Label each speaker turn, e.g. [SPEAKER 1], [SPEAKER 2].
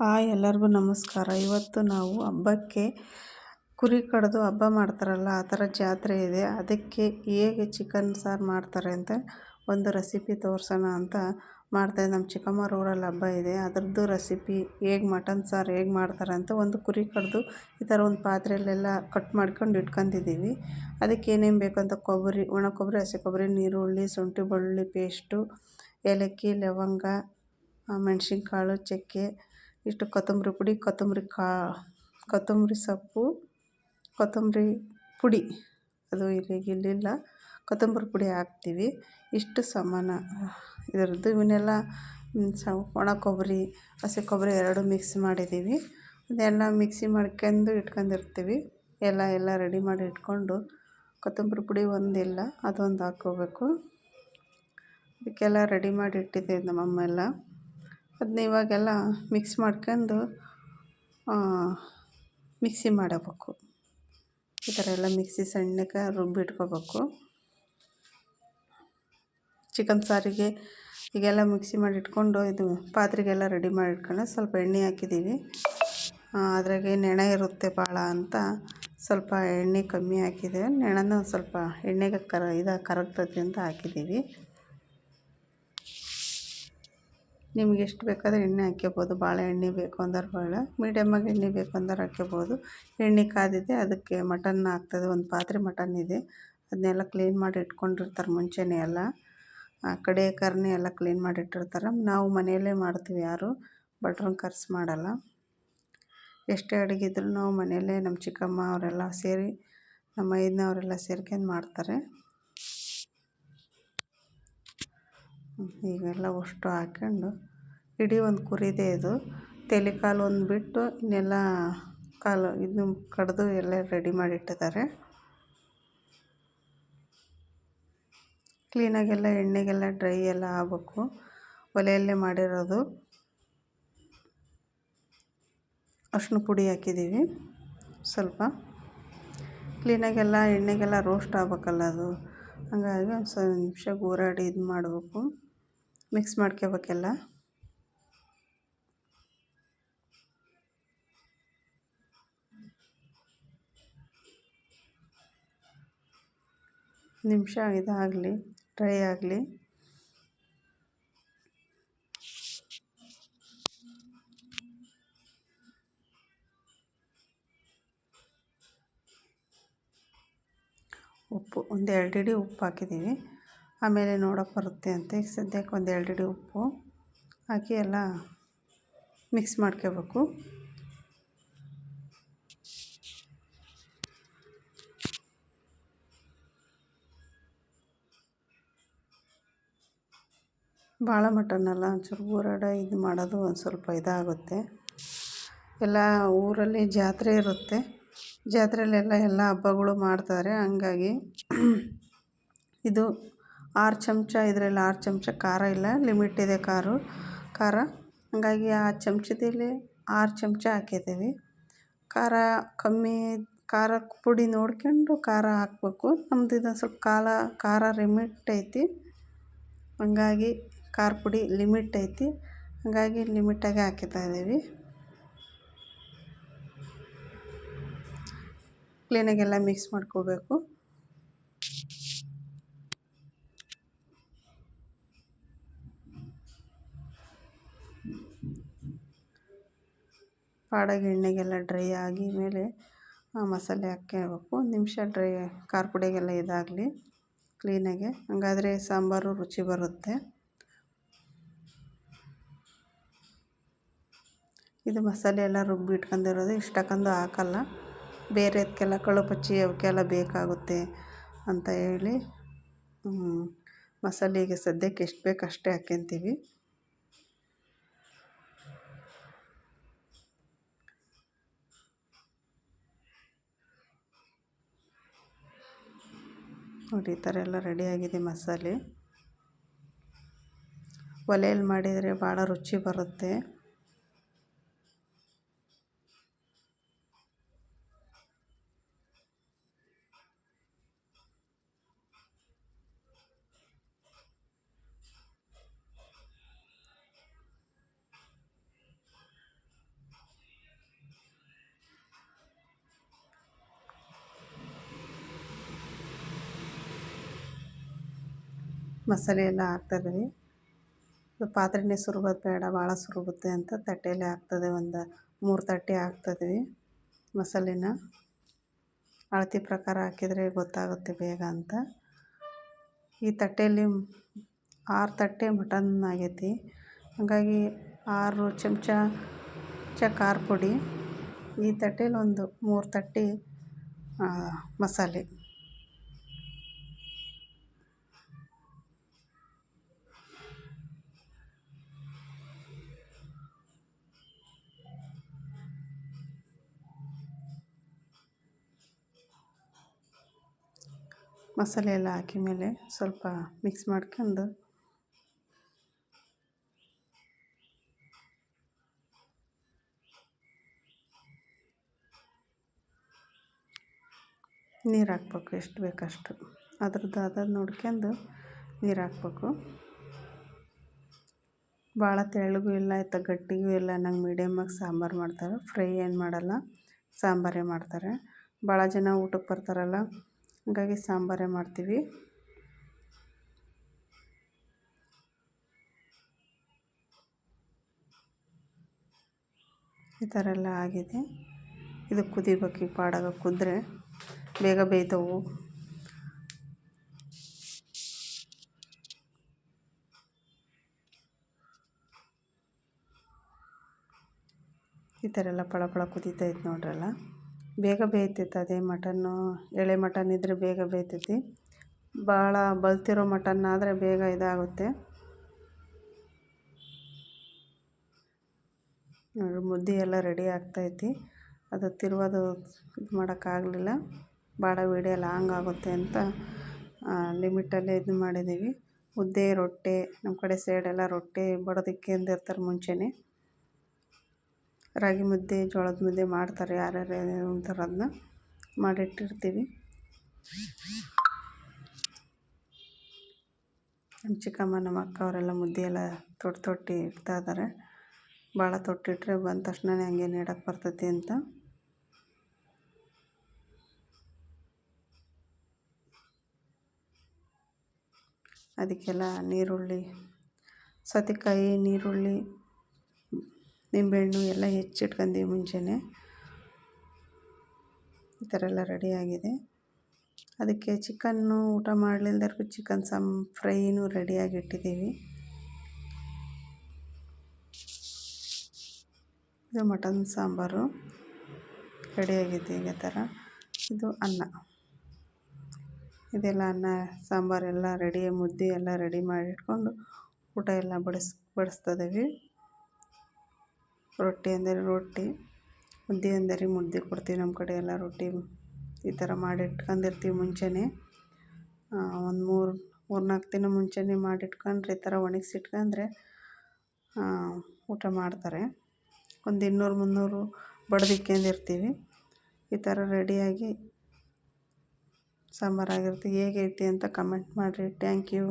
[SPEAKER 1] Hi ಎಲ್ಲರಿಗೂ ನಮಸ್ಕಾರ. ಇವತ್ತು ನಾವು ಹಬ್ಬಕ್ಕೆ ಕುರಿ ಕಡಿದು ಹಬ್ಬ ಮಾಡ್ತಾರಲ್ಲ, ಆ ಥರ ಜಾತ್ರೆ ಇದೆ. ಅದಕ್ಕೆ ಹೇಗೆ ಚಿಕನ್ ಸಾರು ಮಾಡ್ತಾರೆ ಅಂತ ಒಂದು ರೆಸಿಪಿ ತೋರಿಸೋಣ ಅಂತ ಮಾಡ್ತಾಯಿದ್ದೆ ನಮ್ಮ ಚಿಕ್ಕಮ್ಮರ ಊರಲ್ಲಿ ಹಬ್ಬ ಇದೆ. ಅದರದ್ದು ರೆಸಿಪಿ ಹೇಗೆ ಮಟನ್ ಸಾರು ಹೇಗೆ ಮಾಡ್ತಾರೆ ಅಂತ ಒಂದು ಕುರಿ ಕಡಿದು ಈ ಥರ ಒಂದು ಪಾತ್ರೆಯಲ್ಲೆಲ್ಲ ಕಟ್ ಮಾಡ್ಕೊಂಡು ಇಟ್ಕೊಂಡಿದ್ದೀವಿ. ಅದಕ್ಕೆ ಏನೇನು ಬೇಕು ಅಂತ ಕೊಬ್ಬರಿ, ಒಣ ಕೊಬ್ಬರಿ, ಹಸಿ ಕೊಬ್ಬರಿ, ನೀರುಳ್ಳಿ, ಶುಂಠಿ, ಬೆಳ್ಳುಳ್ಳಿ ಪೇಸ್ಟು ಏಲಕ್ಕಿ, ಲವಂಗ ಮೆಣಸಿನ್ಕಾಳು, ಚಕ್ಕೆ ಇಷ್ಟು ಕೊತ್ತಂಬರಿ ಪುಡಿ, ಕೊತ್ತಂಬರಿ ಕಾ, ಕೊತ್ತಂಬರಿ ಸೊಪ್ಪು, ಕೊತ್ತಂಬರಿ ಪುಡಿ. ಅದು ಇಲ್ಲಿಗೆ ಇಲ್ಲಿಲ್ಲ. ಕೊತ್ತಂಬರಿ ಪುಡಿ ಹಾಕ್ತೀವಿ. ಇಷ್ಟು ಸಮಾನ. ಇದರದ್ದು ಇವನ್ನೆಲ್ಲ ಸ ಒಣ ಕೊಬ್ಬರಿ, ಹಸಿ ಕೊಬ್ಬರಿ ಎರಡು ಮಿಕ್ಸ್ ಮಾಡಿದ್ದೀವಿ. ಅದೆಲ್ಲ ಮಿಕ್ಸಿ ಮಾಡ್ಕೊಂಡು ಇಟ್ಕೊಂಡಿರ್ತೀವಿ. ಎಲ್ಲ ಎಲ್ಲ ರೆಡಿ ಮಾಡಿ ಇಟ್ಕೊಂಡು ಕೊತ್ತಂಬರಿ ಪುಡಿ ಒಂದಿಲ್ಲ, ಅದೊಂದು ಹಾಕ್ಕೋಬೇಕು. ಅದಕ್ಕೆಲ್ಲ ರೆಡಿ ಮಾಡಿ ಇಟ್ಟಿದ್ದೆ ನಮ್ಮಮ್ಮ ಎಲ್ಲ. ಅದನ್ನ ಇವಾಗೆಲ್ಲ ಮಿಕ್ಸ್ ಮಾಡ್ಕೊಂಡು ಮಿಕ್ಸಿ ಮಾಡಬೇಕು. ಈ ಥರ ಎಲ್ಲ ಮಿಕ್ಸಿ ಸಣ್ಣಕ್ಕೆ ರುಬ್ಬಿಟ್ಕೋಬೇಕು ಚಿಕನ್ ಸಾರಿಗೆ ಈಗೆಲ್ಲ ಮಿಕ್ಸಿ ಮಾಡಿ ಇಟ್ಕೊಂಡು ಇದು ಪಾತ್ರೆಗೆಲ್ಲ ರೆಡಿ ಮಾಡಿ ಇಟ್ಕೊಂಡು ಸ್ವಲ್ಪ ಎಣ್ಣೆ ಹಾಕಿದ್ದೀವಿ. ಅದ್ರಾಗೆ ನೆಣ ಇರುತ್ತೆ ಭಾಳ ಅಂತ ಸ್ವಲ್ಪ ಎಣ್ಣೆ ಕಮ್ಮಿ ಹಾಕಿದ್ದೇವೆ. ನೆಣನೂ ಸ್ವಲ್ಪ ಎಣ್ಣೆಗೆ ಕರ, ಇದು ಕರಗ್ತದೆ ಅಂತ ಹಾಕಿದ್ದೀವಿ. ನಿಮ್ಗೆ ಎಷ್ಟು ಬೇಕಾದರೆ ಎಣ್ಣೆ ಹಾಕ್ಕೋಬೋದು ಭಾಳ ಎಣ್ಣೆ ಬೇಕು ಅಂದರೆ ಭಾಳ ಮೀಡಿಯಮ್ಮಾಗಿ ಎಣ್ಣೆ ಬೇಕು ಅಂದರೆ ಹಾಕ್ಕೋಬೋದು ಎಣ್ಣೆ ಕಾದಿದೆ, ಅದಕ್ಕೆ ಮಟನ್ ಹಾಕ್ತದೆ ಒಂದು ಪಾತ್ರೆ ಮಟನ್ ಇದೆ. ಅದನ್ನೆಲ್ಲ ಕ್ಲೀನ್ ಮಾಡಿ ಇಟ್ಕೊಂಡಿರ್ತಾರೆ ಮುಂಚೆನೇ ಎಲ್ಲ. ಆ ಕಡೆ ಕರ್ನೆ ಎಲ್ಲ ಕ್ಲೀನ್ ಮಾಡಿ ಇಟ್ಟಿರ್ತಾರೆ. ನಾವು ಮನೆಯಲ್ಲೇ ಮಾಡ್ತೀವಿ ಯಾರು ಭಟ್ರನ್ನ ಖರ್ಚು ಮಾಡಲ್ಲ. ಎಷ್ಟೇ ಅಡುಗೆ ಇದ್ರೂ ನಾವು ಮನೆಯಲ್ಲೇ ನಮ್ಮ ಚಿಕ್ಕಮ್ಮ ಅವರೆಲ್ಲ ಸೇರಿ, ನಮ್ಮ ಮೈದ್ನವರೆಲ್ಲ ಸೇರ್ಕೊಂಡು ಮಾಡ್ತಾರೆ. ಈಗೆಲ್ಲ ಅಷ್ಟು ಹಾಕ್ಕೊಂಡು ಇಡೀ ಒಂದು ಕುರಿದೆ ಇದು. ತಲೆ ಕಾಲು ಒಂದು ಬಿಟ್ಟು ಇನ್ನೆಲ್ಲ ಕಾಲು ಇದನ್ನು ಕಡಿದು ಎಲ್ಲ ರೆಡಿ ಮಾಡಿ ಇಟ್ಟಿದ್ದಾರೆ ಕ್ಲೀನಾಗೆಲ್ಲ ಎಣ್ಣೆಗೆಲ್ಲ ಡ್ರೈ ಎಲ್ಲ ಆಗಬೇಕು. ಒಲೆಯಲ್ಲೇ ಮಾಡಿರೋದು. ಅರ್ಶಿನ ಪುಡಿ ಹಾಕಿದ್ದೀವಿ ಸ್ವಲ್ಪ. ಕ್ಲೀನಾಗೆಲ್ಲ ಎಣ್ಣೆಗೆಲ್ಲ ರೋಸ್ಟ್ ಆಗ್ಬೇಕಲ್ಲ ಅದು. ಹಂಗಾಗಿ ಒಂದು ಸ್ವಲ್ಪ ನಿಮಿಷ ಗೂರಾಡಿ ಇದು ಮಾಡಬೇಕು. ಮಿಕ್ಸ್ ಮಾಡ್ಕೋಬೇಕೆಲ್ಲ. ನಿಮಿಷ ಇದಾಗಲಿ ಡ್ರೈ ಆಗಲಿ. ಉಪ್ಪು ಒಂದು ಎರಡು ಹಿಡಿ ಉಪ್ಪು ಹಾಕಿದ್ದೀವಿ ಆಮೇಲೆ ನೋಡೋಕೆ ಬರುತ್ತೆ ಅಂತ. ಈಗ ಸದ್ಯಕ್ಕೆ ಒಂದು ಎರಡು ಉಪ್ಪು ಹಾಕಿ ಎಲ್ಲ ಮಿಕ್ಸ್ ಮಾಡ್ಕೋಬೇಕು. ಭಾಳ ಮಟನ್ನಲ್ಲ ಒಂಚೂರು ಊರಾಡ ಇದು ಮಾಡೋದು ಒಂದು ಸ್ವಲ್ಪ ಇದಾಗುತ್ತೆ. ಎಲ್ಲ ಊರಲ್ಲಿ ಜಾತ್ರೆ ಇರುತ್ತೆ. ಜಾತ್ರೆಯಲ್ಲೆಲ್ಲ ಎಲ್ಲ ಹಬ್ಬಗಳು ಮಾಡ್ತಾರೆ. ಹಂಗಾಗಿ ಇದು ಆರು ಚಮಚ ಇದರಲ್ಲಿ ಆರು ಚಮಚ ಖಾರ ಇಲ್ಲ ಲಿಮಿಟ್ ಇದೆ ಖಾರ ಖಾರ. ಹಾಗಾಗಿ ಆ ಚಮಚದಲ್ಲಿ ಆರು ಚಮಚ ಹಾಕಿದ್ದೀವಿ. ಖಾರ ಕಮ್ಮಿ, ಖಾರ ಪುಡಿ ನೋಡ್ಕೊಂಡು ಖಾರ ಹಾಕ್ಬೇಕು. ನಮ್ದು ಇದೊಂದು ಸ್ವಲ್ಪ ಕಾಲ, ಖಾರ ಲಿಮಿಟ್ ಐತಿ. ಹಂಗಾಗಿ ಖಾರ ಪುಡಿ ಲಿಮಿಟ್ ಐತಿ. ಹಾಗಾಗಿ ಲಿಮಿಟಾಗೆ ಹಾಕ್ತಾ ಇದ್ದೀವಿ. ಕ್ಲೀನಾಗೆಲ್ಲ ಮಿಕ್ಸ್ ಮಾಡ್ಕೋಬೇಕು. ಪಾಡಾಗಿ ಎಣ್ಣೆಗೆಲ್ಲ ಡ್ರೈ ಆಗಿ ಮೇಲೆ ಮಸಾಲೆ ಹಾಕ್ಕೋಬೇಕು ಒಂದು ನಿಮಿಷ ಡ್ರೈ ಖಾರ ಪುಡಿಗೆಲ್ಲ ಇದಾಗಲಿ ಕ್ಲೀನಾಗೆ. ಹಂಗಾದ್ರೆ ಸಾಂಬಾರು ರುಚಿ ಬರುತ್ತೆ. ಇದು ಮಸಾಲೆ ಎಲ್ಲ ರುಬ್ಬಿ ಇಟ್ಕೊಂಡಿರೋದು. ಇಷ್ಟಕ್ಕೊಂದು ಹಾಕಲ್ಲ. ಬೇರೆದಕ್ಕೆಲ್ಲ ಕಳುಪಚ್ಚಿ ಅವಕ್ಕೆಲ್ಲ ಬೇಕಾಗುತ್ತೆ ಅಂತ ಹೇಳಿ ಮಸಾಲೆಗೆ ಸದ್ಯಕ್ಕೆ ಎಷ್ಟು ಬೇಕು ಅಷ್ಟೇ ಹಾಕ್ಕೊಂತೀವಿ ನೋಡಿ ಈ ಥರ ಎಲ್ಲ ರೆಡಿಯಾಗಿದೆ ಮಸಾಲೆ. ಒಲೆಯಲ್ಲಿ ಮಾಡಿದರೆ ಭಾಳ ರುಚಿ ಬರುತ್ತೆ. ಮಸಾಲೆ ಎಲ್ಲ ಹಾಕ್ತಾಯಿದ್ದೀವಿ ಪಾತ್ರೆನೇ ಸುರುಗೋದು ಬೇಡ, ಭಾಳ ಸುರುಗುತ್ತೆ ಅಂತ ತಟ್ಟೆಯಲ್ಲಿ ಹಾಕ್ತದೆ ಒಂದು ಮೂರು ತಟ್ಟೆ ಹಾಕ್ತಿದ್ವಿ ಮಸಾಲೆನ. ಅಳತೆ ಪ್ರಕಾರ ಹಾಕಿದರೆ ಗೊತ್ತಾಗುತ್ತೆ ಬೇಗ ಅಂತ. ಈ ತಟ್ಟೆಯಲ್ಲಿ ಆರು ತಟ್ಟೆ ಮಟನ್ ಆಗೈತಿ. ಹಾಗಾಗಿ ಆರು ಚಮಚ ಚ ಖಾರ ಪುಡಿ. ಈ ತಟ್ಟೆಯಲ್ಲಿ ಒಂದು ಮೂರು ತಟ್ಟೆ ಮಸಾಲೆ. ಮಸಾಲೆ ಎಲ್ಲ ಹಾಕಿ ಮೇಲೆ ಸ್ವಲ್ಪ ಮಿಕ್ಸ್ ಮಾಡ್ಕೊಂಡು ನೀರು ಹಾಕ್ಬೇಕು, ಎಷ್ಟು ಬೇಕಷ್ಟು ಅದ್ರದ್ದು ಅದನ್ನು ನೋಡ್ಕೊಂಡು ನೀರು ಹಾಕ್ಬೇಕು. ಭಾಳ ತೆಳ್ಳಗೂ ಇಲ್ಲ, ಇತ್ತ ಗಟ್ಟಿಗೂ ಇಲ್ಲ. ನಂಗೆ ಮೀಡಿಯಮ್ಮಾಗಿ ಸಾಂಬಾರು ಮಾಡ್ತಾರೆ. ಫ್ರೈ ಏನು ಮಾಡಲ್ಲ, ಸಾಂಬಾರೇ ಮಾಡ್ತಾರೆ. ಭಾಳ ಜನ ಊಟಕ್ಕೆ ಬರ್ತಾರಲ್ಲ ಹಾಗಾಗಿ ಸಾಂಬಾರೇ ಮಾಡ್ತೀವಿ. ಈ ಥರ ಎಲ್ಲ ಆಗಿದೆ. ಇದು ಕುದಿಬೇಕು ಈ ಪಾಡಾಗ ಕುದ್ರೆ ಬೇಗ ಬೇಯ್ತವು. ಈ ಥರ ಎಲ್ಲ ಪಳ ಪಳ ಕುದೀತೈತೆ ನೋಡ್ರಲ್ಲ. ಬೇಗ ಬೇಯ್ತೈತೆ ಅದೇ ಮಟನ್ನು? ಎಳೆ ಮಟನ್ ಇದ್ದರೆ ಬೇಗ ಬೇಯ್ತೈತಿ. ಭಾಳ ಬಲ್ತಿರೋ ಮಟನ್ ಆದರೆ ಬೇಗ ಇದಾಗುತ್ತೆ. ಮುದ್ದೆ ಎಲ್ಲ ರೆಡಿ ಆಗ್ತೈತಿ. ಅದು ತಿರುವುದು ಇದು ಮಾಡೋಕ್ಕಾಗಲಿಲ್ಲ. ಭಾಳ ವೀಡಿಯೋ ಲಾಂಗ್ ಆಗುತ್ತೆ ಅಂತ ಲಿಮಿಟಲ್ಲೇ ಇದು ಮಾಡಿದ್ದೀವಿ. ಮುದ್ದೆ, ರೊಟ್ಟಿ ನಮ್ಮ ಕಡೆ ಸೈಡೆಲ್ಲ ರೊಟ್ಟಿ ಬಡೋದಕ್ಕೆ ಅಂದಿರ್ತಾರೆ ಮುಂಚೆನೇ. ರಾಗಿ ಮುದ್ದೆ, ಜೋಳದ ಮುದ್ದೆ ಮಾಡ್ತಾರೆ ಯಾರ್ಯಾರು ಉಣ್ತಾರೆ ಅದನ್ನ ಮಾಡಿಟ್ಟಿರ್ತೀವಿ. ನಮ್ಮ ಚಿಕ್ಕಮ್ಮ, ನಮ್ಮ ಅಕ್ಕ ಅವರೆಲ್ಲ ಮುದ್ದೆ ಎಲ್ಲ ತೊಟ್ಟು ತೊಟ್ಟು ಇಡ್ತಾ ಇದ್ದಾರೆ. ಭಾಳ ತೊಟ್ಟಿಟ್ರೆ ಬಂದ ತಕ್ಷಣನೇ ಹಂಗೆ ನೀಡಕ್ಕೆ ಬರ್ತೈತಿ ಅಂತ. ಅದಕ್ಕೆಲ್ಲ ನೀರುಳ್ಳಿ, ಸೌತೆಕಾಯಿ, ನೀರುಳ್ಳಿ ನಿಂಬೆಹಣ್ಣು ಎಲ್ಲ ಹೆಚ್ಚಿಟ್ಕೊಂಡಿ ಮುಂಚೆನೇ. ಈ ಥರ ಎಲ್ಲ ರೆಡಿಯಾಗಿದೆ ಅದಕ್ಕೆ ಚಿಕನ್ನು ಊಟ ಮಾಡಲಿಲ್ದವ್ರಿಗೂ ಚಿಕನ್ ಸಮ್ ಫ್ರೈನೂ ರೆಡಿಯಾಗಿ ಇಟ್ಟಿದ್ದೀವಿ ಇದು ಮಟನ್ ಸಾಂಬಾರು. ರೆಡಿಯಾಗಿದೆ ಈಗ ಥರ. ಇದು ಅನ್ನ. ಇದೆಲ್ಲ ಅನ್ನ, ಸಾಂಬಾರೆಲ್ಲ ರೆಡಿ ಮುದ್ದೆ ಎಲ್ಲ ರೆಡಿ ಮಾಡಿಟ್ಕೊಂಡು ಊಟ ಎಲ್ಲ ಬಡಿಸ್ ಬಡಿಸ್ತಿದ್ದೀವಿ ರೊಟ್ಟಿ ಅಂದರೆ ರೊಟ್ಟಿ, ಮುದ್ದೆ ಅಂದರೆ ಮುದ್ದೆ ಕೊಡ್ತೀವಿ ನಮ್ಮ ಕಡೆ ಎಲ್ಲ ರೊಟ್ಟಿ ಈ ಥರ ಮಾಡಿ ಇಟ್ಕೊಂಡಿರ್ತೀವಿ ಮುಂಚೆಯೇ ಒಂದು ಮೂರು ಮೂರು ನಾಲ್ಕು ದಿನ ಮುಂಚೆನೇ ಮಾಡಿಟ್ಕೊಂಡ್ರೆ ಈ ಥರ ಒಣಗಿಸಿಟ್ಕೊಂಡ್ರೆ ಊಟ ಮಾಡ್ತಾರೆ. ಒಂದು ಇನ್ನೂರು, ಮುನ್ನೂರು ಬಡ್ದಿಕ್ಕೊಂಡಿರ್ತೀವಿ ಈ ಥರ ರೆಡಿಯಾಗಿ ಸಾಂಬಾರಾಗಿರುತ್ತೆ. ಹೇಗೈತಿ ಅಂತ ಕಮೆಂಟ್ ಮಾಡಿರಿ. Thank you